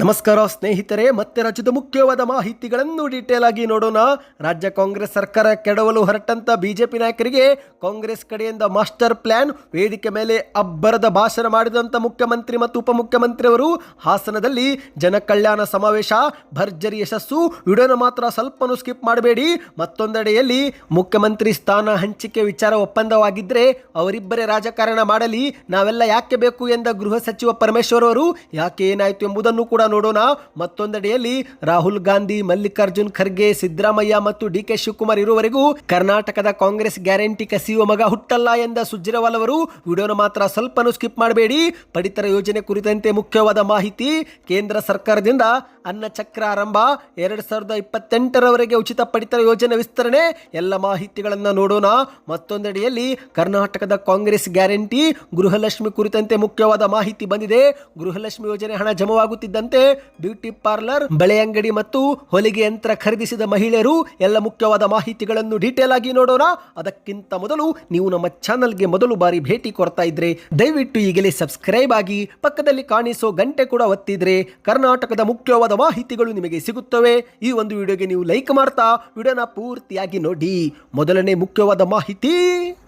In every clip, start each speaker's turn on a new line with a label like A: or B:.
A: ನಮಸ್ಕಾರ ಸ್ನೇಹಿತರೆ, ಮತ್ತೆ ರಾಜ್ಯದ ಮುಖ್ಯವಾದ ಮಾಹಿತಿಗಳನ್ನು ಡೀಟೇಲ್ ಆಗಿ ನೋಡೋಣ. ರಾಜ್ಯ ಕಾಂಗ್ರೆಸ್ ಸರ್ಕಾರ ಕೆಡವಲು ಹೊರಟಂತ ಬಿಜೆಪಿ ನಾಯಕರಿಗೆ ಕಾಂಗ್ರೆಸ್ ಕಡೆಯಿಂದ ಮಾಸ್ಟರ್ ಪ್ಲಾನ್, ವೇದಿಕೆ ಮೇಲೆ ಅಬ್ಬರದ ಭಾಷಣ ಮಾಡಿದಂತ ಮುಖ್ಯಮಂತ್ರಿ ಮತ್ತು ಉಪಮುಖ್ಯಮಂತ್ರಿ ಅವರು ಹಾಸನದಲ್ಲಿ ಜನಕಲ್ಯಾಣ ಸಮಾವೇಶ, ಭರ್ಜರಿ ಯಶಸ್ಸು ವಿಡಿಯೋನ ಮಾತ್ರ ಸ್ವಲ್ಪನೂ ಸ್ಕಿಪ್ ಮಾಡಬೇಡಿ. ಮತ್ತೊಂದೆಡೆಯಲ್ಲಿ ಮುಖ್ಯಮಂತ್ರಿ ಸ್ಥಾನ ಹಂಚಿಕೆ ವಿಚಾರ ಒಪ್ಪಂದವಾಗಿದ್ದರೆ ಅವರಿಬ್ಬರೇ ರಾಜಕಾರಣ ಮಾಡಲಿ, ನಾವೆಲ್ಲ ಯಾಕೆ ಬೇಕು ಎಂದ ಗೃಹ ಸಚಿವ ಪರಮೇಶ್ವರ್ ಅವರು, ಯಾಕೆ ಏನಾಯಿತು ಎಂಬುದನ್ನು ಕೂಡ ನೋಡೋಣ. ಮತ್ತೊಂದೆಡೆಯಲ್ಲಿ ರಾಹುಲ್ ಗಾಂಧಿ, ಮಲ್ಲಿಕಾರ್ಜುನ್ ಖರ್ಗೆ, ಸಿದ್ದರಾಮಯ್ಯ ಮತ್ತು ಡಿ ಕೆ ಶಿವಕುಮಾರ್ ಇರುವವರೆಗೂ ಕರ್ನಾಟಕದ ಕಾಂಗ್ರೆಸ್ ಗ್ಯಾರಂಟಿ ಕಸಿಯುವ ಮಗ ಹುಟ್ಟಲ್ಲ ಎಂದ ಸುಜ್ಜಿರವಾಲ್ ಅವರು ವಿಡಿಯೋನ ಮಾತ್ರ ಸ್ವಲ್ಪನೂ ಸ್ಕಿಪ್ ಮಾಡಬೇಡಿ. ಪಡಿತರ ಯೋಜನೆ ಕುರಿತಂತೆ ಮುಖ್ಯವಾದ ಮಾಹಿತಿ, ಕೇಂದ್ರ ಸರ್ಕಾರದಿಂದ ಅನ್ನ ಚಕ್ರ ಆರಂಭ ಎರಡ್ ಸಾವಿರದ ಇಪ್ಪತ್ತೆಂಟರವರೆಗೆ ಉಚಿತ ಪಡಿತರ ಯೋಜನೆ ವಿಸ್ತರಣೆ, ಎಲ್ಲ ಮಾಹಿತಿಗಳನ್ನು ನೋಡೋಣ. ಮತ್ತೊಂದೆಡೆಯಲ್ಲಿ ಕರ್ನಾಟಕದ ಕಾಂಗ್ರೆಸ್ ಗ್ಯಾರಂಟಿ, ಗೃಹಲಕ್ಷ್ಮಿ ಕುರಿತಂತೆ ಮುಖ್ಯವಾದ ಮಾಹಿತಿ ಬಂದಿದೆ. ಗೃಹಲಕ್ಷ್ಮಿ ಯೋಜನೆ ಹಣ ಜಮವಾಗುತ್ತಿದ್ದಂತೆ ಬ್ಯೂಟಿ ಪಾರ್ಲರ್, ಬಳೆ ಅಂಗಡಿ ಮತ್ತು ಹೊಲಿಗೆ ಯಂತ್ರ ಖರೀದಿಸಿದ ಮಹಿಳೆಯರು ಎಲ್ಲ ಮುಖ್ಯವಾದ ಮಾಹಿತಿಗಳನ್ನು ಡೀಟೇಲ್ ಆಗಿ ನೋಡೋಣ. ಅದಕ್ಕಿಂತ ಮೊದಲು ನೀವು ನಮ್ಮ ಚಾನಲ್ಗೆ ಮೊದಲು ಬಾರಿ ಭೇಟಿ ಕೊಡ್ತಾ ಇದ್ರೆ ದಯವಿಟ್ಟು ಈಗಲೇ ಸಬ್ಸ್ಕ್ರೈಬ್ ಆಗಿ ಪಕ್ಕದಲ್ಲಿ ಕಾಣಿಸೋ ಗಂಟೆ ಕೂಡ ಒತ್ತಿದ್ರೆ ಕರ್ನಾಟಕದ ಮುಖ್ಯವಾದ ಮಾಹಿತಿಗಳು ನಿಮಗೆ ಸಿಗುತ್ತವೆ. ಈ ಒಂದು ವಿಡಿಯೋಗೆ ನೀವು ಲೈಕ್ ಮಾಡ್ತಾ, ವಿಡಿಯೋನ ಪೂರ್ತಿಯಾಗಿ ನೋಡಿ. ಮೊದಲನೇ ಮುಖ್ಯವಾದ ಮಾಹಿತಿ.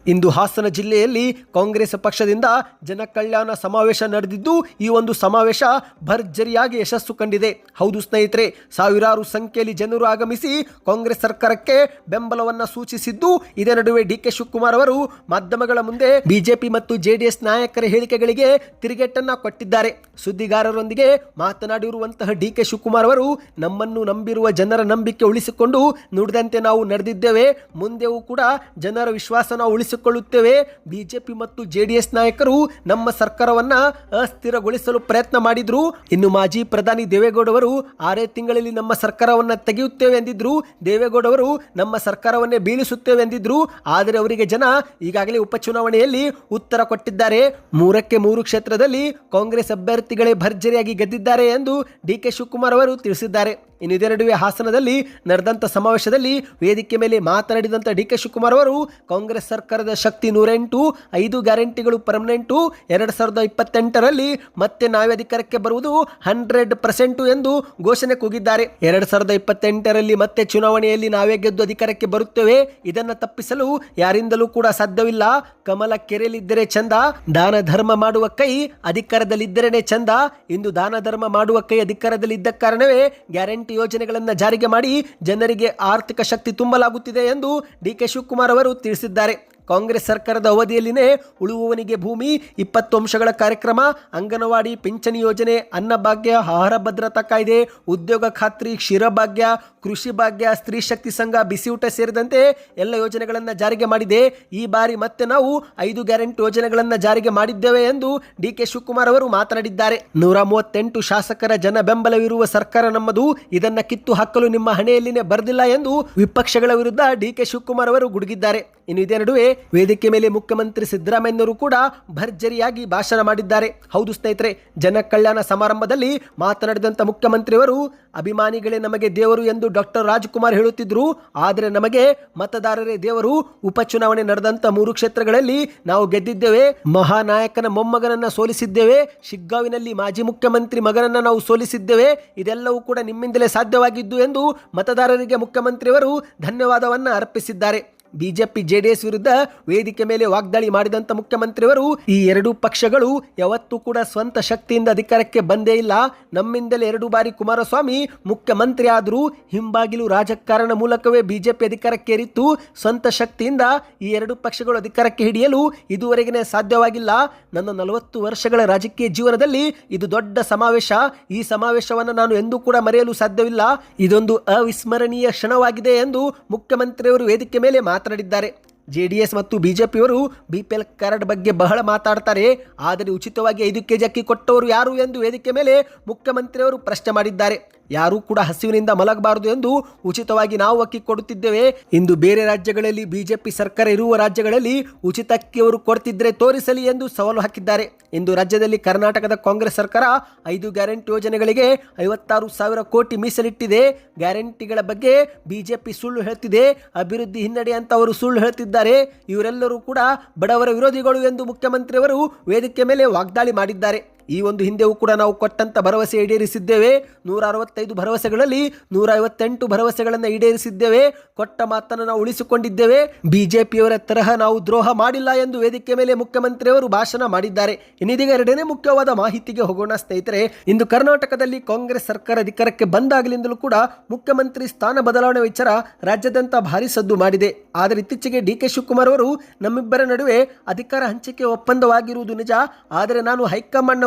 A: ಇಂದು ಹಾಸನ ಜಿಲ್ಲೆಯಲ್ಲಿ ಕಾಂಗ್ರೆಸ್ ಪಕ್ಷದಿಂದ ಜನಕಲ್ಯಾಣ ಸಮಾವೇಶ ನಡೆದಿದ್ದು, ಈ ಒಂದು ಸಮಾವೇಶ ಭರ್ಜರಿಯಾಗಿ ಯಶಸ್ಸು ಕಂಡಿದೆ. ಹೌದು ಸ್ನೇಹಿತರೆ, ಸಾವಿರಾರು ಸಂಖ್ಯೆಯಲ್ಲಿ ಜನರು ಆಗಮಿಸಿ ಕಾಂಗ್ರೆಸ್ ಸರ್ಕಾರಕ್ಕೆ ಬೆಂಬಲವನ್ನು ಸೂಚಿಸಿದ್ದು, ಇದೇ ನಡುವೆ ಡಿ ಕೆ ಶಿವಕುಮಾರ್ ಅವರು ಮಾಧ್ಯಮಗಳ ಮುಂದೆ ಬಿಜೆಪಿ ಮತ್ತು ಜೆಡಿಎಸ್ ನಾಯಕರ ಹೇಳಿಕೆಗಳಿಗೆ ತಿರುಗೇಟನ್ನ ಕೊಟ್ಟಿದ್ದಾರೆ. ಸುದ್ದಿಗಾರರೊಂದಿಗೆ ಮಾತನಾಡಿರುವಂತಹ ಡಿ ಕೆ ಶಿವಕುಮಾರ್ ಅವರು, ನಮ್ಮನ್ನು ನಂಬಿರುವ ಜನರ ನಂಬಿಕೆ ಉಳಿಸಿಕೊಂಡು ನುಡಿದಂತೆ ನಾವು ನಡೆದಿದ್ದೇವೆ. ಮುಂದೆಯೂ ಕೂಡ ಜನರ ವಿಶ್ವಾಸ ನಾವು ಉಳಿಸಿಕೊಳ್ಳುತ್ತೇವೆ ಬಿಜೆಪಿ ಮತ್ತು ಜೆಡಿಎಸ್ ನಾಯಕರು ನಮ್ಮ ಸರ್ಕಾರವನ್ನ ಅಸ್ಥಿರಗೊಳಿಸಲು ಪ್ರಯತ್ನ ಮಾಡಿದ್ರು. ಇನ್ನು ಮಾಜಿ ಪ್ರಧಾನಿ ದೇವೇಗೌಡವರು ಆರೇ ತಿಂಗಳಲ್ಲಿ ನಮ್ಮ ಸರ್ಕಾರವನ್ನ ತೆಗೆಯುತ್ತೇವೆ ಎಂದಿದ್ರು. ದೇವೇಗೌಡವರು ನಮ್ಮ ಸರ್ಕಾರವನ್ನೇ ಬೀಳಿಸುತ್ತೇವೆ ಎಂದಿದ್ರು. ಆದರೆ ಅವರಿಗೆ ಜನ ಈಗಾಗಲೇ ಉಪಚುನಾವಣೆಯಲ್ಲಿ ಉತ್ತರ ಕೊಟ್ಟಿದ್ದಾರೆ. ಮೂರಕ್ಕೆ ಮೂರು ಕ್ಷೇತ್ರದಲ್ಲಿ ಕಾಂಗ್ರೆಸ್ ಅಭ್ಯರ್ಥಿಗಳೇ ಭರ್ಜರಿಯಾಗಿ ಗೆದ್ದಿದ್ದಾರೆ ಎಂದು ಡಿ ಕೆ ಶಿವಕುಮಾರ್ ಅವರು ತಿಳಿಸಿದ್ದಾರೆ. ಇನ್ನು ಇದೇ ನಡುವೆ ಹಾಸನದಲ್ಲಿ ನಡೆದಂಥ ಸಮಾವೇಶದಲ್ಲಿ ವೇದಿಕೆ ಮೇಲೆ ಮಾತನಾಡಿದಂಥ ಡಿ ಕೆ ಶಿವಕುಮಾರ್ ಅವರು, ಕಾಂಗ್ರೆಸ್ ಸರ್ಕಾರದ ಶಕ್ತಿ ನೂರೆಂಟು, ಐದು ಗ್ಯಾರಂಟಿಗಳು ಪರ್ಮನೆಂಟು ಎರಡು ಸಾವಿರದ ಇಪ್ಪತ್ತೆಂಟರಲ್ಲಿ ಮತ್ತೆ ನಾವೇ ಅಧಿಕಾರಕ್ಕೆ ಬರುವುದು ಹಂಡ್ರೆಡ್ ಪರ್ಸೆಂಟು ಎಂದು ಘೋಷಣೆ ಕೂಗಿದ್ದಾರೆ. ಎರಡು ಸಾವಿರದ ಇಪ್ಪತ್ತೆಂಟರಲ್ಲಿ ಮತ್ತೆ ಚುನಾವಣೆಯಲ್ಲಿ ನಾವೇ ಗೆದ್ದು ಅಧಿಕಾರಕ್ಕೆ ಬರುತ್ತೇವೆ, ಇದನ್ನು ತಪ್ಪಿಸಲು ಯಾರಿಂದಲೂ ಕೂಡ ಸಾಧ್ಯವಿಲ್ಲ. ಕಮಲ ಕೆರೆಯಲ್ಲಿದ್ದರೆ ಚಂದ, ದಾನ ಧರ್ಮ ಮಾಡುವ ಕೈ ಅಧಿಕಾರದಲ್ಲಿದ್ದರೇನೆ ಚಂದ. ಇಂದು ದಾನ ಧರ್ಮ ಮಾಡುವ ಕೈ ಅಧಿಕಾರದಲ್ಲಿದ್ದ ಕಾರಣವೇ ಗ್ಯಾರಂಟಿ ಯೋಜನೆಗಳನ್ನು ಜಾರಿಗೆ ಮಾಡಿ ಜನರಿಗೆ ಆರ್ಥಿಕ ಶಕ್ತಿ ತುಂಬಲಾಗುತ್ತಿದೆ ಎಂದು ಡಿ ಕೆ ಶಿವಕುಮಾರ್ ಅವರು ತಿಳಿಸಿದ್ದಾರೆ. ಕಾಂಗ್ರೆಸ್ ಸರ್ಕಾರದ ಅವಧಿಯಲ್ಲಿನೇ ಉಳುವವನಿಗೆ ಭೂಮಿ, ಇಪ್ಪತ್ತು ಅಂಶಗಳ ಕಾರ್ಯಕ್ರಮ, ಅಂಗನವಾಡಿ ಪಿಂಚಣಿ ಯೋಜನೆ ಅನ್ನಭಾಗ್ಯ ಆಹಾರ ಭದ್ರತಾ ಕಾಯ್ದೆ, ಉದ್ಯೋಗ ಖಾತ್ರಿ ಕ್ಷೀರಭಾಗ್ಯ ಕೃಷಿ ಭಾಗ್ಯ, ಸ್ತ್ರೀ ಶಕ್ತಿ ಸಂಘ, ಬಿಸಿಯೂಟ ಸೇರಿದಂತೆ ಎಲ್ಲ ಯೋಜನೆಗಳನ್ನು ಜಾರಿಗೆ ಮಾಡಿದೆ. ಈ ಬಾರಿ ಮತ್ತೆ ನಾವು ಐದು ಗ್ಯಾರಂಟಿ ಯೋಜನೆಗಳನ್ನು ಜಾರಿಗೆ ಮಾಡಿದ್ದೇವೆ ಎಂದು ಡಿ ಕೆ ಶಿವಕುಮಾರ್ ಅವರು ಮಾತನಾಡಿದ್ದಾರೆ. ನೂರ ಮೂವತ್ತೆಂಟು ಶಾಸಕರ ಜನ ಬೆಂಬಲವಿರುವ ಸರ್ಕಾರ ನಮ್ಮದು. ಇದನ್ನ ಕಿತ್ತು ಹಾಕಲು ನಿಮ್ಮ ಹಣೆಯಲ್ಲಿನೇ ಬರೆದಿಲ್ಲ ಎಂದು ವಿಪಕ್ಷಗಳ ವಿರುದ್ಧ ಡಿ ಕೆ ಶಿವಕುಮಾರ್ ಅವರು ಗುಡುಗಿದ್ದಾರೆ. ಇನ್ನು ಇದೇ ನಡುವೆ ವೇದಿಕೆ ಮೇಲೆ ಮುಖ್ಯಮಂತ್ರಿ ಸಿದ್ದರಾಮಯ್ಯನವರು ಕೂಡ ಭರ್ಜರಿಯಾಗಿ ಭಾಷಣ ಮಾಡಿದ್ದಾರೆ. ಹೌದು ಸ್ನೇಹಿತರೆ ಜನ ಕಲ್ಯಾಣ ಸಮಾರಂಭದಲ್ಲಿ ಮಾತನಾಡಿದಂಥ ಮುಖ್ಯಮಂತ್ರಿಯವರು, ಅಭಿಮಾನಿಗಳೇ ನಮಗೆ ದೇವರು ಎಂದು ಡಾಕ್ಟರ್ ರಾಜ್ಕುಮಾರ್ ಹೇಳುತ್ತಿದ್ದರು ಆದರೆ ನಮಗೆ ಮತದಾರರೇ ದೇವರು. ಉಪಚುನಾವಣೆ ನಡೆದಂಥ ಮೂರು ಕ್ಷೇತ್ರಗಳಲ್ಲಿ ನಾವು ಗೆದ್ದಿದ್ದೇವೆ. ಮಹಾನಾಯಕನ ಮೊಮ್ಮಗನನ್ನ ಸೋಲಿಸಿದ್ದೇವೆ. ಶಿಗ್ಗಾವಿನಲ್ಲಿ ಮಾಜಿ ಮುಖ್ಯಮಂತ್ರಿ ಮಗನನ್ನ ನಾವು ಸೋಲಿಸಿದ್ದೇವೆ. ಇದೆಲ್ಲವೂ ಕೂಡ ನಿಮ್ಮಿಂದಲೇ ಸಾಧ್ಯವಾಗಿದ್ದು ಎಂದು ಮತದಾರರಿಗೆ ಮುಖ್ಯಮಂತ್ರಿಯವರು ಧನ್ಯವಾದವನ್ನು ಅರ್ಪಿಸಿದ್ದಾರೆ. ಬಿಜೆಪಿ, ಜೆಡಿಎಸ್ ವಿರುದ್ಧ ವೇದಿಕೆ ಮೇಲೆ ವಾಗ್ದಾಳಿ ಮಾಡಿದಂತ ಮುಖ್ಯಮಂತ್ರಿಯವರು ಈ ಎರಡೂ ಪಕ್ಷಗಳು ಯಾವತ್ತೂ ಕೂಡ ಸ್ವಂತ ಶಕ್ತಿಯಿಂದ ಅಧಿಕಾರಕ್ಕೆ ಬಂದೇ ಇಲ್ಲ. ನಮ್ಮಿಂದಲೇ ಎರಡು ಬಾರಿ ಕುಮಾರಸ್ವಾಮಿ ಮುಖ್ಯಮಂತ್ರಿ ಆದರೂ ಹಿಂಬಾಗಿಲು ರಾಜಕಾರಣ ಮೂಲಕವೇ ಬಿಜೆಪಿ ಅಧಿಕಾರಕ್ಕೇರಿತ್ತು. ಸ್ವಂತ ಶಕ್ತಿಯಿಂದ ಈ ಎರಡು ಪಕ್ಷಗಳು ಅಧಿಕಾರಕ್ಕೆ ಹಿಡಿಯಲು ಇದುವರೆಗೆ ಸಾಧ್ಯವಾಗಿಲ್ಲ. ನನ್ನ ನಲವತ್ತು ವರ್ಷಗಳ ರಾಜಕೀಯ ಜೀವನದಲ್ಲಿ ಇದು ದೊಡ್ಡ ಸಮಾವೇಶ. ಈ ಸಮಾವೇಶವನ್ನು ನಾನು ಎಂದೂ ಕೂಡ ಮರೆಯಲು ಸಾಧ್ಯವಿಲ್ಲ. ಇದೊಂದು ಅವಿಸ್ಮರಣೀಯ ಕ್ಷಣವಾಗಿದೆ ಎಂದು ಮುಖ್ಯಮಂತ್ರಿಯವರು ವೇದಿಕೆ ಮೇಲೆ ಮಾತನಾಡಿದ್ದಾರೆ. ಜೆಡಿಎಸ್ ಮತ್ತು ಬಿಜೆಪಿಯವರು ಬಿಪಿಎಲ್ ಕಾರ್ಡ್ ಬಗ್ಗೆ ಬಹಳ ಮಾತಾಡ್ತಾರೆ. ಆದರೆ ಉಚಿತವಾಗಿ ಐದು ಕೆಜಿ ಅಕ್ಕಿ ಕೊಟ್ಟವರು ಯಾರು ಎಂದು ವೇದಿಕೆ ಮೇಲೆ ಮುಖ್ಯಮಂತ್ರಿಯವರು ಪ್ರಶ್ನೆ ಮಾಡಿದ್ದಾರೆ. ಯಾರೂ ಕೂಡ ಹಸಿವಿನಿಂದ ಮಲಗಬಾರದು ಎಂದು ಉಚಿತವಾಗಿ ನಾವು ಅಕ್ಕಿ ಕೊಡುತ್ತಿದ್ದೇವೆ. ಇಂದು ಬೇರೆ ರಾಜ್ಯಗಳಲ್ಲಿ ಬಿಜೆಪಿ ಸರ್ಕಾರ ಇರುವ ರಾಜ್ಯಗಳಲ್ಲಿ ಉಚಿತ ಅಕ್ಕಿಯವರು ಕೊಡ್ತಿದ್ರೆ ತೋರಿಸಲಿ ಎಂದು ಸವಾಲು ಹಾಕಿದ್ದಾರೆ. ಇಂದು ರಾಜ್ಯದಲ್ಲಿ ಕರ್ನಾಟಕದ ಕಾಂಗ್ರೆಸ್ ಸರ್ಕಾರ ಐದು ಗ್ಯಾರಂಟಿ ಯೋಜನೆಗಳಿಗೆ ಐವತ್ತಾರು ಸಾವಿರ ಕೋಟಿ ಮೀಸಲಿಟ್ಟಿದೆ. ಗ್ಯಾರಂಟಿಗಳ ಬಗ್ಗೆ ಬಿಜೆಪಿ ಸುಳ್ಳು ಹೇಳ್ತಿದೆ. ಅಭಿವೃದ್ಧಿ ಹಿನ್ನಡೆ ಅಂತ ಅವರು ಸುಳ್ಳು ಹೇಳ್ತಿದ್ದಾರೆ. ಇವರೆಲ್ಲರೂ ಕೂಡ ಬಡವರ ವಿರೋಧಿಗಳು ಎಂದು ಮುಖ್ಯಮಂತ್ರಿಯವರು ವೇದಿಕೆ ಮೇಲೆ ವಾಗ್ದಾಳಿ ಮಾಡಿದ್ದಾರೆ. ಈ ಒಂದು ಹಿಂದೆಯೂ ಕೂಡ ನಾವು ಕೊಟ್ಟಂತ ಭರವಸೆ ಈಡೇರಿಸಿದ್ದೇವೆ. ನೂರ ಅರವತ್ತೈದು ಭರವಸೆಗಳಲ್ಲಿ ನೂರ ಐವತ್ತೆಂಟು ಭರವಸೆಗಳನ್ನು ಈಡೇರಿಸಿದ್ದೇವೆ. ಕೊಟ್ಟ ಮಾತನ್ನು ನಾವು ಉಳಿಸಿಕೊಂಡಿದ್ದೇವೆ. ಬಿಜೆಪಿಯವರ ತರಹ ನಾವು ದ್ರೋಹ ಮಾಡಿಲ್ಲ ಎಂದು ವೇದಿಕೆ ಮೇಲೆ ಮುಖ್ಯಮಂತ್ರಿಯವರು ಭಾಷಣ ಮಾಡಿದ್ದಾರೆ. ಇನ್ನಿದೀಗ ಎರಡನೇ ಮುಖ್ಯವಾದ ಮಾಹಿತಿಗೆ ಹೋಗೋಣ ಸ್ನೇಹಿತರೆ, ಇಂದು ಕರ್ನಾಟಕದಲ್ಲಿ ಕಾಂಗ್ರೆಸ್ ಸರ್ಕಾರ ಅಧಿಕಾರಕ್ಕೆ ಬಂದಾಗಲಿಂದಲೂ ಕೂಡ ಮುಖ್ಯಮಂತ್ರಿ ಸ್ಥಾನ ಬದಲಾವಣೆ ವಿಚಾರ ರಾಜ್ಯಾದ್ಯಂತ ಭಾರಿ ಸದ್ದು ಮಾಡಿದೆ. ಆದರೆ ಇತ್ತೀಚೆಗೆ ಡಿ ಕೆ ಶಿವಕುಮಾರ್ ಅವರು ನಮ್ಮಿಬ್ಬರ ನಡುವೆ ಅಧಿಕಾರ ಹಂಚಿಕೆ ಒಪ್ಪಂದವಾಗಿರುವುದು ನಿಜ. ಆದರೆ ನಾನು ಹೈಕಮಾಂಡ್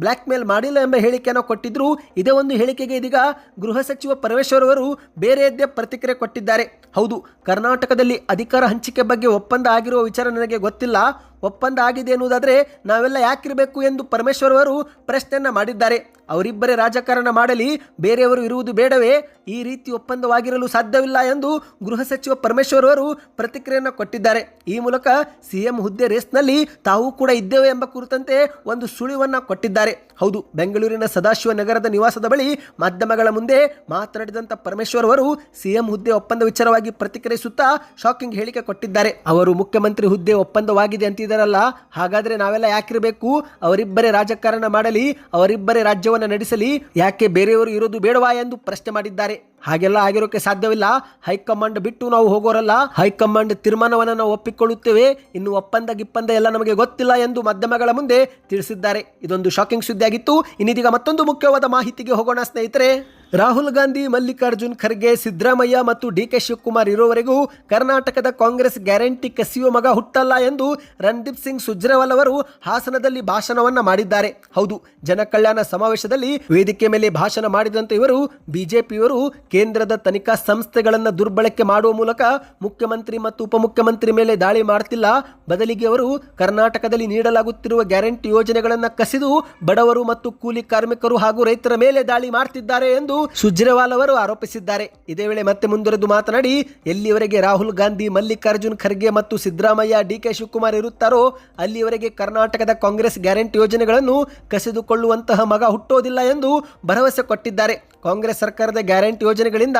A: ಬ್ಲ್ಯಾಕ್ ಮೇಲ್ ಮಾಡಿಲ್ಲ ಎಂಬ ಹೇಳಿಕೆಯನ್ನು ಕೊಟ್ಟಿದ್ರು ಇದೇ ಒಂದು ಹೇಳಿಕೆಗೆ ಇದೀಗ ಗೃಹ ಸಚಿವ ಪರಮೇಶ್ವರ್ ಅವರು ಬೇರೆಯದ್ದೇ ಪ್ರತಿಕ್ರಿಯೆ ಕೊಟ್ಟಿದ್ದಾರೆ. ಹೌದು, ಕರ್ನಾಟಕದಲ್ಲಿ ಅಧಿಕಾರ ಹಂಚಿಕೆ ಬಗ್ಗೆ ಒಪ್ಪಂದ ಆಗಿರುವ ವಿಚಾರ ನನಗೆ ಗೊತ್ತಿಲ್ಲ. ಒಪ್ಪಂದ ಆಗಿದೆ ಎನ್ನುವುದಾದರೆ ನಾವೆಲ್ಲ ಯಾಕಿರಬೇಕು ಎಂದು ಪರಮೇಶ್ವರ್ ಅವರು ಪ್ರಶ್ನೆಯನ್ನ ಮಾಡಿದ್ದಾರೆ. ಅವರಿಬ್ಬರೇ ರಾಜಕಾರಣ ಮಾಡಲಿ, ಬೇರೆಯವರು ಇರುವುದು ಬೇಡವೇ? ಈ ರೀತಿ ಒಪ್ಪಂದವಾಗಿರಲು ಸಾಧ್ಯವಿಲ್ಲ ಎಂದು ಗೃಹ ಸಚಿವ ಪರಮೇಶ್ವರ್ ಅವರು ಪ್ರತಿಕ್ರಿಯೆಯನ್ನು ಕೊಟ್ಟಿದ್ದಾರೆ. ಈ ಮೂಲಕ ಸಿಎಂ ಹುದ್ದೆ ರೇಸ್ನಲ್ಲಿ ತಾವು ಕೂಡ ಇದ್ದೇವೆ ಎಂಬ ಕುರಿತಂತೆ ಒಂದು ಸುಳಿವನ್ನು ಕೊಟ್ಟಿದ್ದಾರೆ. ಹೌದು, ಬೆಂಗಳೂರಿನ ಸದಾಶಿವ ನಗರದ ನಿವಾಸದ ಬಳಿ ಮಾಧ್ಯಮಗಳ ಮುಂದೆ ಮಾತನಾಡಿದಂಥ ಪರಮೇಶ್ವರ್ ಅವರು ಸಿಎಂ ಹುದ್ದೆ ಒಪ್ಪಂದ ವಿಚಾರವಾಗಿ ಪ್ರತಿಕ್ರಿಯಿಸುತ್ತಾ ಶಾಕಿಂಗ್ ಹೇಳಿಕೆ ಕೊಟ್ಟಿದ್ದಾರೆ. ಅವರು ಮುಖ್ಯಮಂತ್ರಿ ಹುದ್ದೆ ಒಪ್ಪಂದವಾಗಿದೆ ಅಂತಿದ್ದಾರಲ್ಲ ಹಾಗಾದ್ರೆ ನಾವೆಲ್ಲ ಯಾಕಿರಬೇಕು? ಅವರಿಬ್ಬರೇ ರಾಜಕಾರಣ ಮಾಡಲಿ, ಅವರಿಬ್ಬರೇ ರಾಜ್ಯವನ್ನು ನಡೆಸಲಿ, ಯಾಕೆ ಬೇರೆಯವರು ಇರೋದು ಬೇಡವಾ ಎಂದು ಪ್ರಶ್ನೆ ಮಾಡಿದ್ದಾರೆ. ಹಾಗೆಲ್ಲ ಆಗಿರೋಕೆ ಸಾಧ್ಯವಿಲ್ಲ. ಹೈಕಮಾಂಡ್ ಬಿಟ್ಟು ನಾವು ಹೋಗೋರಲ್ಲ, ಹೈಕಮಾಂಡ್ ತೀರ್ಮಾನವನ್ನು ನಾವು ಒಪ್ಪಿಕೊಳ್ಳುತ್ತೇವೆ. ಇನ್ನು ಒಪ್ಪಂದ ಗಿಪ್ಪಂದ ಎಲ್ಲ ನಮಗೆ ಗೊತ್ತಿಲ್ಲ ಎಂದು ಮಾಧ್ಯಮಗಳ ಮುಂದೆ ತಿಳಿಸಿದ್ದಾರೆ. ಇದೊಂದು ಶಾಕಿಂಗ್ ಸುದ್ದಿ ಆಗಿತ್ತು ಇನ್ನಿದೀಗ ಮತ್ತೊಂದು ಮುಖ್ಯವಾದ ಮಾಹಿತಿಗೆ ಹೋಗೋಣ ಸ್ನೇಹಿತರೆ. ರಾಹುಲ್ ಗಾಂಧಿ, ಮಲ್ಲಿಕಾರ್ಜುನ್ ಖರ್ಗೆ, ಸಿದ್ದರಾಮಯ್ಯ ಮತ್ತು ಡಿ ಕೆ ಶಿವಕುಮಾರ್ ಇರುವವರೆಗೂ ಕರ್ನಾಟಕದ ಕಾಂಗ್ರೆಸ್ ಗ್ಯಾರಂಟಿ ಕಸಿಯುವ ಮಗ ಹುಟ್ಟಲ್ಲ ಎಂದು ರಣದೀಪ್ ಸಿಂಗ್ ಸುಜ್ರೇವಾಲ್ ಅವರು ಹಾಸನದಲ್ಲಿ ಭಾಷಣವನ್ನ ಮಾಡಿದ್ದಾರೆ. ಹೌದು, ಜನಕಲ್ಯಾಣ ಸಮಾವೇಶದಲ್ಲಿ ವೇದಿಕೆ ಮೇಲೆ ಭಾಷಣ ಮಾಡಿದಂತೆ ಇವರು ಬಿಜೆಪಿಯವರು ಕೇಂದ್ರದ ತನಿಖಾ ಸಂಸ್ಥೆಗಳನ್ನು ದುರ್ಬಳಕೆ ಮಾಡುವ ಮೂಲಕ ಮುಖ್ಯಮಂತ್ರಿ ಮತ್ತು ಉಪಮುಖ್ಯಮಂತ್ರಿ ಮೇಲೆ ದಾಳಿ ಮಾಡ್ತಿಲ್ಲ. ಬದಲಿಗೆ ಅವರು ಕರ್ನಾಟಕದಲ್ಲಿ ನೀಡಲಾಗುತ್ತಿರುವ ಗ್ಯಾರಂಟಿ ಯೋಜನೆಗಳನ್ನು ಕಸಿದು ಬಡವರು ಮತ್ತು ಕೂಲಿ ಕಾರ್ಮಿಕರು ಹಾಗೂ ರೈತರ ಮೇಲೆ ದಾಳಿ ಮಾಡ್ತಿದ್ದಾರೆ ಎಂದು ಸುಜ್ರೇವಾಲ್ ಅವರು ಆರೋಪಿಸಿದ್ದಾರೆ. ಇದೇ ವೇಳೆ ಮತ್ತೆ ಮುಂದುವರೆದು ಮಾತನಾಡಿ ಎಲ್ಲಿವರೆಗೆ ರಾಹುಲ್ ಗಾಂಧಿ, ಮಲ್ಲಿಕಾರ್ಜುನ್ ಖರ್ಗೆ ಮತ್ತು ಸಿದ್ದರಾಮಯ್ಯ ಡಿಕೆ ಶಿವಕುಮಾರ್ ಇರುತ್ತಾರೋ, ಅಲ್ಲಿಯವರೆಗೆ ಕರ್ನಾಟಕದ ಕಾಂಗ್ರೆಸ್ ಗ್ಯಾರಂಟಿ ಯೋಜನೆಗಳನ್ನು ಕಸಿದುಕೊಳ್ಳುವಂತಹ ಮಗ ಹುಟ್ಟೋದಿಲ್ಲ ಎಂದು ಭರವಸೆ ಕೊಟ್ಟಿದ್ದಾರೆ. ಕಾಂಗ್ರೆಸ್ ಸರ್ಕಾರದ ಗ್ಯಾರಂಟಿ ಯೋಜನೆಗಳಿಂದ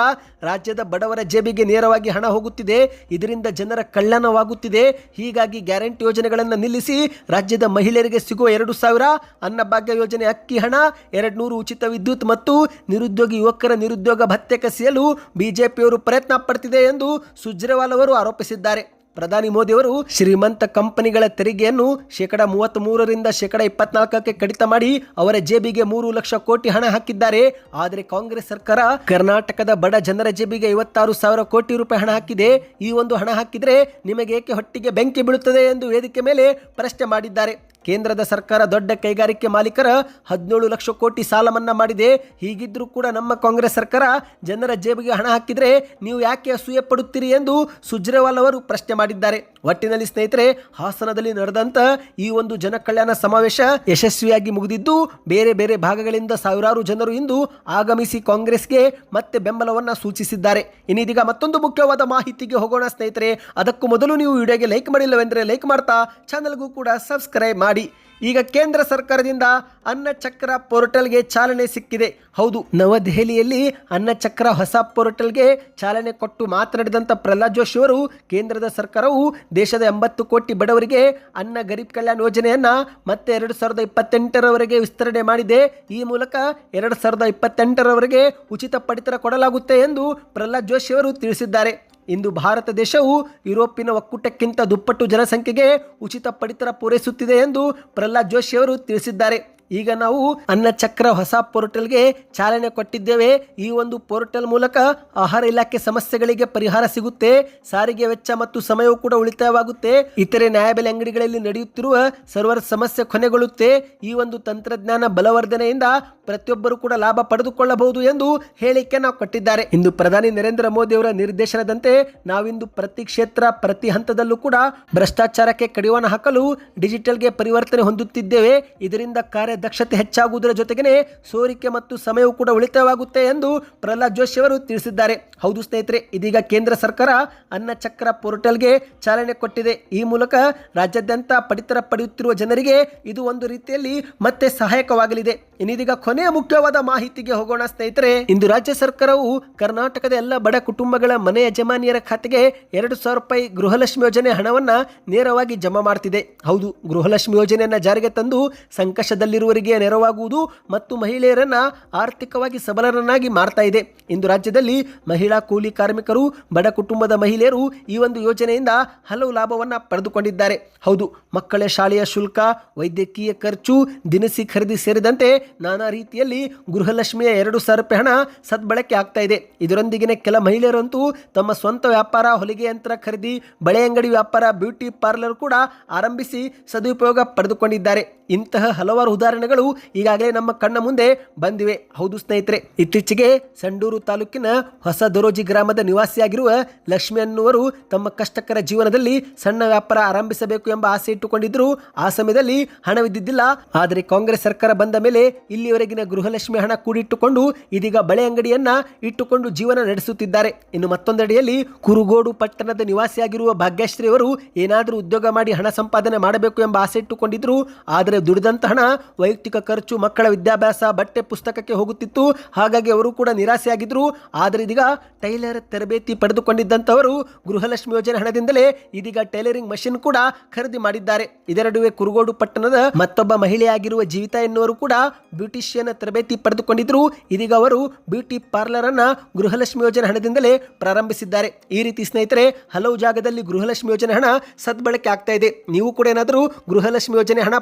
A: ರಾಜ್ಯದ ಬಡವರ ಜೇಬಿಗೆ ನೇರವಾಗಿ ಹಣ ಹೋಗುತ್ತಿದೆ. ಇದರಿಂದ ಜನರ ಕಳ್ಳನವಾಗುತ್ತಿದೆ. ಹೀಗಾಗಿ ಗ್ಯಾರಂಟಿ ಯೋಜನೆಗಳನ್ನು ನಿಲ್ಲಿಸಿ ರಾಜ್ಯದ ಮಹಿಳೆಯರಿಗೆ ಸಿಗುವ ಎರಡು ಸಾವಿರ, ಅನ್ನಭಾಗ್ಯ ಯೋಜನೆ ಅಕ್ಕಿ ಹಣ, ಎರಡು ನೂರು ಉಚಿತ ವಿದ್ಯುತ್ ಮತ್ತು ನಿರುದ್ಯೋಗಿ ಯುವಕರ ನಿರುದ್ಯೋಗ ಭತ್ಯೆ ಕಸಿಯಲು ಬಿಜೆಪಿಯವರು ಪ್ರಯತ್ನ ಪಡ್ತಿದೆ ಎಂದು ಸುಜ್ರೇವಾಲ್ ಅವರು ಆರೋಪಿಸಿದ್ದಾರೆ. ಪ್ರಧಾನಿ ಮೋದಿಯವರು ಶ್ರೀಮಂತ ಕಂಪನಿಗಳ ತೆರಿಗೆಯನ್ನು ಶೇಕಡ ಮೂವತ್ತ್ ಮೂರರಿಂದ ಶೇಕಡ ಇಪ್ಪತ್ನಾಲ್ಕಕ್ಕೆ ಕಡಿತ ಮಾಡಿ ಅವರ ಜೇಬಿಗೆ ಮೂರು ಲಕ್ಷ ಕೋಟಿ ಹಣ ಹಾಕಿದ್ದಾರೆ. ಆದರೆ ಕಾಂಗ್ರೆಸ್ ಸರ್ಕಾರ ಕರ್ನಾಟಕದ ಬಡ ಜನರ ಜೇಬಿಗೆ ಐವತ್ತಾರು ಸಾವಿರ ಕೋಟಿ ರೂಪಾಯಿ ಹಣ ಹಾಕಿದೆ. ಈ ಒಂದು ಹಣ ಹಾಕಿದ್ರೆ ನಿಮಗೆ ಏಕೆ ಹೊಟ್ಟಿಗೆ ಬೆಂಕಿ ಬೀಳುತ್ತದೆ ಎಂದು ವೇದಿಕೆ ಮೇಲೆ ಪ್ರಶ್ನೆ ಮಾಡಿದ್ದಾರೆ. ಕೇಂದ್ರದ ಸರ್ಕಾರ ದೊಡ್ಡ ಕೈಗಾರಿಕೆ ಮಾಲೀಕರ ಹದಿನೇಳು ಲಕ್ಷ ಕೋಟಿ ಸಾಲ ಮನ್ನಾ ಮಾಡಿದೆ. ಹೀಗಿದ್ರೂ ಕೂಡ ನಮ್ಮ ಕಾಂಗ್ರೆಸ್ ಸರ್ಕಾರ ಜನರ ಜೇಬಿಗೆ ಹಣ ಹಾಕಿದರೆ ನೀವು ಯಾಕೆ ಅಸೂಯೆ ಪಡುತ್ತೀರಿ ಎಂದು ಸುಜ್ರೇವಾಲ್ ಅವರು ಪ್ರಶ್ನೆ ಮಾಡಿದ್ದಾರೆ. ಒಟ್ಟಿನಲ್ಲಿ ಸ್ನೇಹಿತರೆ, ಹಾಸನದಲ್ಲಿ ನಡೆದಂತ ಈ ಒಂದು ಜನಕಲ್ಯಾಣ ಸಮಾವೇಶ ಯಶಸ್ವಿಯಾಗಿ ಮುಗಿದಿದ್ದು, ಬೇರೆ ಬೇರೆ ಭಾಗಗಳಿಂದ ಸಾವಿರಾರು ಜನರು ಇಂದು ಆಗಮಿಸಿ ಕಾಂಗ್ರೆಸ್ಗೆ ಮತ್ತೆ ಬೆಂಬಲವನ್ನ ಸೂಚಿಸಿದ್ದಾರೆ. ಇನ್ನಿದೀಗ ಮತ್ತೊಂದು ಮುಖ್ಯವಾದ ಮಾಹಿತಿಗೆ ಹೋಗೋಣ ಸ್ನೇಹಿತರೆ. ಅದಕ್ಕೂ ಮೊದಲು ನೀವು ವಿಡಿಯೋಗೆ ಲೈಕ್ ಮಾಡಿಲ್ಲವೆಂದರೆ ಲೈಕ್ ಮಾಡ್ತಾ, ಚಾನಲ್ಗೂ ಕೂಡ ಸಬ್ಸ್ಕ್ರೈಬ್ ಮಾಡಿ. ಈಗ ಕೇಂದ್ರ ಸರ್ಕಾರದಿಂದ ಅನ್ನ ಚಕ್ರ ಪೋರ್ಟಲ್ಗೆ ಚಾಲನೆ ಸಿಕ್ಕಿದೆ. ಹೌದು, ನವದೆಹಲಿಯಲ್ಲಿ ಅನ್ನ ಚಕ್ರ ಹೊಸ ಪೋರ್ಟಲ್ಗೆ ಚಾಲನೆ ಕೊಟ್ಟು ಮಾತನಾಡಿದಂಥ ಪ್ರಹ್ಲಾದ್ ಜೋಶಿ ಅವರು, ಕೇಂದ್ರದ ಸರ್ಕಾರವು ದೇಶದ ಎಂಬತ್ತು ಕೋಟಿ ಬಡವರಿಗೆ ಅನ್ನ ಗರೀಬ್ ಕಲ್ಯಾಣ ಯೋಜನೆಯನ್ನು ಮತ್ತೆ ಎರಡು ಸಾವಿರದ ಇಪ್ಪತ್ತೆಂಟರವರೆಗೆ ವಿಸ್ತರಣೆ ಮಾಡಿದೆ. ಈ ಮೂಲಕ ಎರಡು ಸಾವಿರದ ಇಪ್ಪತ್ತೆಂಟರವರೆಗೆ ಉಚಿತ ಪಡಿತರ ಕೊಡಲಾಗುತ್ತೆ ಎಂದು ಪ್ರಹ್ಲಾದ್ ಜೋಶಿ ಅವರು ತಿಳಿಸಿದ್ದಾರೆ. ಇಂದು ಭಾರತ ದೇಶವು ಯುರೋಪಿನ ಒಕ್ಕೂಟಕ್ಕಿಂತ ದುಪ್ಪಟ್ಟು ಜನಸಂಖ್ಯೆಗೆ ಉಚಿತ ಪಡಿತರ ಪೂರೈಸುತ್ತಿದೆ ಎಂದು ಪ್ರಹ್ಲಾದ್ ಜೋಶಿಯವರು ತಿಳಿಸಿದ್ದಾರೆ. ಈಗ ನಾವು ಅನ್ನ ಚಕ್ರ ಹೊಸ ಪೋರ್ಟಲ್ಗೆ ಚಾಲನೆ ಕೊಟ್ಟಿದ್ದೇವೆ. ಈ ಒಂದು ಪೋರ್ಟಲ್ ಮೂಲಕ ಆಹಾರ ಇಲಾಖೆ ಸಮಸ್ಯೆಗಳಿಗೆ ಪರಿಹಾರ ಸಿಗುತ್ತೆ. ಸಾರಿಗೆ ವೆಚ್ಚ ಮತ್ತು ಸಮಯವೂ ಕೂಡ ಉಳಿತಾಯವಾಗುತ್ತೆ. ಇತರೆ ನ್ಯಾಯಬೆಲೆ ಅಂಗಡಿಗಳಲ್ಲಿ ನಡೆಯುತ್ತಿರುವ ಸರ್ವರ್ ಸಮಸ್ಯೆ ಕೊನೆಗೊಳ್ಳುತ್ತೆ. ಈ ಒಂದು ತಂತ್ರಜ್ಞಾನ ಬಲವರ್ಧನೆಯಿಂದ ಪ್ರತಿಯೊಬ್ಬರು ಕೂಡ ಲಾಭ ಪಡೆದುಕೊಳ್ಳಬಹುದು ಎಂದು ಹೇಳಿಕೆ ನಾವು ಕೊಟ್ಟಿದ್ದಾರೆ. ಇಂದು ಪ್ರಧಾನಿ ನರೇಂದ್ರ ಮೋದಿ ಅವರ ನಿರ್ದೇಶನದಂತೆ ನಾವಿಂದು ಪ್ರತಿ ಕ್ಷೇತ್ರ, ಪ್ರತಿ ಹಂತದಲ್ಲೂ ಕೂಡ ಭ್ರಷ್ಟಾಚಾರಕ್ಕೆ ಕಡಿವಾಣ ಹಾಕಲು ಡಿಜಿಟಲ್ಗೆ ಪರಿವರ್ತನೆ ಹೊಂದುತ್ತಿದ್ದೇವೆ. ಇದರಿಂದ ಕಾರ್ಯದಕ್ಷತೆ ಹೆಚ್ಚಾಗುವುದರ ಜೊತೆಗೇ ಸೋರಿಕೆ ಮತ್ತು ಸಮಯವು ಕೂಡ ಉಳಿತಾಯವಾಗುತ್ತೆ ಎಂದು ಪ್ರಹ್ಲಾದ್ ಜೋಶಿ ಅವರು ತಿಳಿಸಿದ್ದಾರೆ. ಹೌದು ಸ್ನೇಹಿತರೆ, ಇದೀಗ ಕೇಂದ್ರ ಸರ್ಕಾರ ಅನ್ನ ಚಕ್ರ ಪೋರ್ಟಲ್ಗೆ ಚಾಲನೆ ಕೊಟ್ಟಿದೆ. ಈ ಮೂಲಕ ರಾಜ್ಯಾದ್ಯಂತ ಪಡಿತರ ಪಡೆಯುತ್ತಿರುವ ಜನರಿಗೆ ಇದು ಒಂದು ರೀತಿಯಲ್ಲಿ ಮತ್ತೆ ಸಹಾಯಕವಾಗಲಿದೆ. ಇನ್ನಿದೀಗ ಕೊನೆಯ ಮುಖ್ಯವಾದ ಮಾಹಿತಿಗೆ ಹೋಗೋಣ ಸ್ನೇಹಿತರೆ. ಇಂದು ರಾಜ್ಯ ಸರ್ಕಾರವು ಕರ್ನಾಟಕದ ಎಲ್ಲ ಬಡ ಕುಟುಂಬಗಳ ಮನೆ ಯಜಮಾನಿಯರ ಖಾತೆಗೆ ಎರಡು ಸಾವಿರ ರೂಪಾಯಿ ಗೃಹಲಕ್ಷ್ಮಿ ಯೋಜನೆ ಹಣವನ್ನ ನೇರವಾಗಿ ಜಮಾ ಮಾಡ್ತಿದೆ. ಹೌದು, ಗೃಹಲಕ್ಷ್ಮಿ ಯೋಜನೆಯನ್ನ ಜಾರಿಗೆ ತಂದು ಸಂಕಷ್ಟದಲ್ಲಿರುವ ಬೇರುವರಿಗೆ ನೆರವಾಗುವುದು ಮತ್ತು ಮಹಿಳೆಯರನ್ನು ಆರ್ಥಿಕವಾಗಿ ಸಬಲರನ್ನಾಗಿ ಮಾಡ್ತಾ ಇದೆ. ಇಂದು ರಾಜ್ಯದಲ್ಲಿ ಮಹಿಳಾ ಕೂಲಿ ಕಾರ್ಮಿಕರು, ಬಡ ಕುಟುಂಬದ ಮಹಿಳೆಯರು ಈ ಒಂದು ಯೋಜನೆಯಿಂದ ಹಲವು ಲಾಭವನ್ನು ಪಡೆದುಕೊಂಡಿದ್ದಾರೆ. ಹೌದು, ಮಕ್ಕಳ ಶಾಲೆಯ ಶುಲ್ಕ, ವೈದ್ಯಕೀಯ ಖರ್ಚು, ದಿನಸಿ ಖರೀದಿ ಸೇರಿದಂತೆ ನಾನಾ ರೀತಿಯಲ್ಲಿ ಗೃಹಲಕ್ಷ್ಮಿಯ ಎರಡು ಸಾವಿರ ರೂಪಾಯಿ ಹಣ ಸದ್ಬಳಕೆ ಆಗ್ತಾ ಇದೆ. ಇದರೊಂದಿಗಿನ ಕೆಲ ಮಹಿಳೆಯರಂತೂ ತಮ್ಮ ಸ್ವಂತ ವ್ಯಾಪಾರ, ಹೊಲಿಗೆ ಯಂತ್ರ ಖರೀದಿ, ಬಳೆ ಅಂಗಡಿ ವ್ಯಾಪಾರ, ಬ್ಯೂಟಿ ಪಾರ್ಲರ್ ಕೂಡ ಆರಂಭಿಸಿ ಸದುಪಯೋಗ ಪಡೆದುಕೊಂಡಿದ್ದಾರೆ. ಇಂತಹ ಹಲವಾರು ಉದಾಹರಣೆಗಳು ಈಗಾಗಲೇ ನಮ್ಮ ಕಣ್ಣ ಮುಂದೆ ಬಂದಿವೆ. ಹೌದು ಸ್ನೇಹಿತರೆ, ಇತ್ತೀಚೆಗೆ ಸಂಡೂರು ತಾಲೂಕಿನ ಹೊಸ ದೊರೋಜಿ ಗ್ರಾಮದ ನಿವಾಸಿಯಾಗಿರುವ ಲಕ್ಷ್ಮಿ ಅನ್ನುವರು ತಮ್ಮ ಕಷ್ಟಕರ ಜೀವನದಲ್ಲಿ ಸಣ್ಣ ವ್ಯಾಪಾರ ಆರಂಭಿಸಬೇಕು ಎಂಬ ಆಸೆ ಇಟ್ಟುಕೊಂಡಿದ್ರು ಆ ಸಮಯದಲ್ಲಿ ಹಣವಿದ್ದಿದ್ದಿಲ್ಲ ಆದರೆ ಕಾಂಗ್ರೆಸ್ ಸರ್ಕಾರ ಬಂದ ಮೇಲೆ ಇಲ್ಲಿವರೆಗಿನ ಗೃಹಲಕ್ಷ್ಮಿ ಹಣ ಕೂಡಿಟ್ಟುಕೊಂಡು ಇದೀಗ ಬಳೆ ಅಂಗಡಿಯನ್ನ ಇಟ್ಟುಕೊಂಡು ಜೀವನ ನಡೆಸುತ್ತಿದ್ದಾರೆ. ಇನ್ನು ಮತ್ತೊಂದೆಡೆಯಲ್ಲಿ ಕುರುಗೋಡು ಪಟ್ಟಣದ ನಿವಾಸಿಯಾಗಿರುವ ಭಾಗ್ಯಶ್ರೀ ಅವರು ಏನಾದರೂ ಉದ್ಯೋಗ ಮಾಡಿ ಹಣ ಸಂಪಾದನೆ ಮಾಡಬೇಕು ಎಂಬ ಆಸೆ ಇಟ್ಟುಕೊಂಡಿದ್ರು ಆದರೆ ದುಡಿದಂತ ಹಣ ವೈಯಕ್ತಿಕ ಖರ್ಚು, ಮಕ್ಕಳ ವಿದ್ಯಾಭ್ಯಾಸ, ಬಟ್ಟೆ ಪುಸ್ತಕಕ್ಕೆ ಹೋಗುತ್ತಿತ್ತು. ಹಾಗಾಗಿ ಅವರು ಕೂಡ ನಿರಾಸೆಯಾಗಿದ್ದರು ಆದರೆ ಇದೀಗ ಟೈಲರ್ ತರಬೇತಿ ಪಡೆದುಕೊಂಡಿದ್ದಂಥವರು ಗೃಹಲಕ್ಷ್ಮಿ ಯೋಜನೆ ಹಣದಿಂದಲೇ ಇದೀಗ ಟೈಲರಿಂಗ್ ಮಷಿನ್ ಕೂಡ ಖರೀದಿ ಮಾಡಿದ್ದಾರೆ. ಇದೆರಡುವೆ ಕುರುಗೋಡು ಪಟ್ಟಣದ ಮತ್ತೊಬ್ಬ ಮಹಿಳೆಯಾಗಿರುವ ಜೀವಿತಾ ಎನ್ನುವರು ಕೂಡ ಬ್ಯೂಟಿಷಿಯನ್ ತರಬೇತಿ ಪಡೆದುಕೊಂಡಿದ್ರು. ಇದೀಗ ಅವರು ಬ್ಯೂಟಿ ಪಾರ್ಲರ್ ಅನ್ನ ಗೃಹಲಕ್ಷ್ಮಿ ಯೋಜನೆ ಹಣದಿಂದಲೇ ಪ್ರಾರಂಭಿಸಿದ್ದಾರೆ. ಈ ರೀತಿ ಸ್ನೇಹಿತರೆ, ಹಲವು ಜಾಗದಲ್ಲಿ ಗೃಹಲಕ್ಷ್ಮಿ ಯೋಜನೆ ಹಣ ಸದ್ಬಳಕೆ ಆಗ್ತಾ ಇದೆ. ನೀವು ಕೂಡ ಏನಾದರೂ ಗೃಹಲಕ್ಷ್ಮಿ ಯೋಜನೆ ಹಣ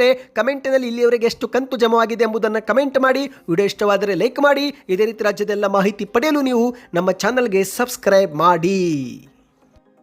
A: ಪಡೆಯುತ್ತಿದ್ರೆ ಕಮೆಂಟ್ನಲ್ಲಿ ಇಲ್ಲಿಯವರೆಗೆ ಎಷ್ಟು ಕಂತು ಜಮವಾಗಿದೆ ಎಂಬುದನ್ನು ಕಮೆಂಟ್ ಮಾಡಿ. ವಿಡಿಯೋ ಇಷ್ಟವಾದರೆ ಲೈಕ್ ಮಾಡಿ. ಇದೇ ರೀತಿ ರಾಜ್ಯದೆಲ್ಲ ಮಾಹಿತಿ ಪಡೆಯಲು ನೀವು ನಮ್ಮ ಚಾನಲ್ಗೆ ಸಬ್ಸ್ಕ್ರೈಬ್ ಮಾಡಿ.